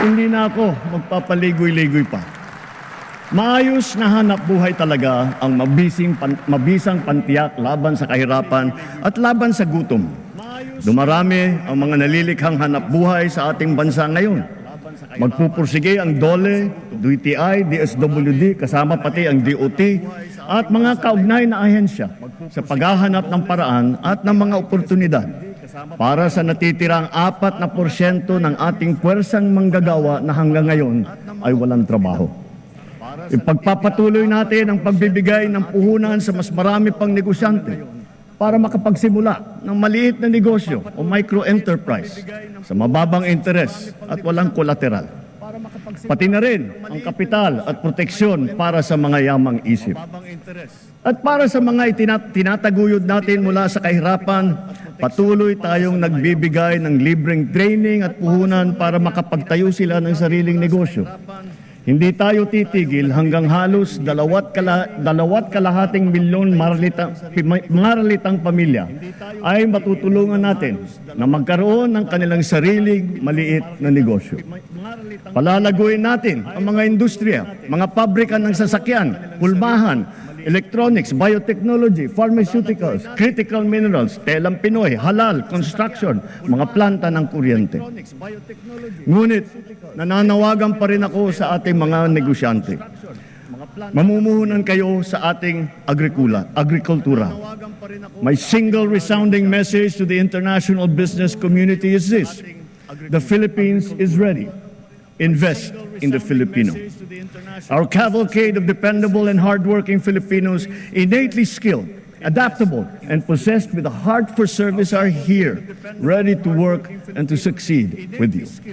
Hindi na ako magpapaligoy-ligoy pa. Maayos na hanap buhay talaga ang mabising pan, mabisang pantiyak laban sa kahirapan at laban sa gutom. Dumarami ang mga nalilikhang hanap buhay sa ating bansa ngayon. Magpupursige ang DOLE, DTI, DSWD, kasama pati ang DOT at mga kaugnay na ahensya sa paghahanap ng paraan at ng mga oportunidad para sa natitirang apat na porsyento ng ating puwersang manggagawa na hanggang ngayon ay walang trabaho. Ipagpapatuloy natin ang pagbibigay ng puhunan sa mas marami pang negosyante para makapagsimula ng maliit na negosyo o micro-enterprise sa mababang interes at walang kolateral. Pati na rin ang kapital at proteksyon para sa mga yamang isip. At para sa mga itina- tinataguyod natin mula sa kahirapan, patuloy tayong nagbibigay ng libreng training at puhunan para makapagtayo sila ng sariling negosyo. Hindi tayo titigil hanggang halos dalawat, kala, dalawat kalahating milyon maralitang, pima- maralitang pamilya ay matutulungan natin na magkaroon ng kanilang sariling maliit na negosyo. Palalaguin natin ang mga industriya, mga pabrika ng sasakyan, pulmahan, electronics, biotechnology, pharmaceuticals, critical minerals, telang Pinoy, halal, construction, mga planta ng kuryente. Ngunit nananawagan pa rin ako sa ating mga negosyante. Mamumuhunan kayo sa ating agrikula, agrikultura. My single resounding message to the international business community is this. The Philippines is ready. Invest in the Filipino. Our cavalcade of dependable and hardworking Filipinos, innately skilled, adaptable, and possessed with a heart for service are here, ready to work and to succeed with you.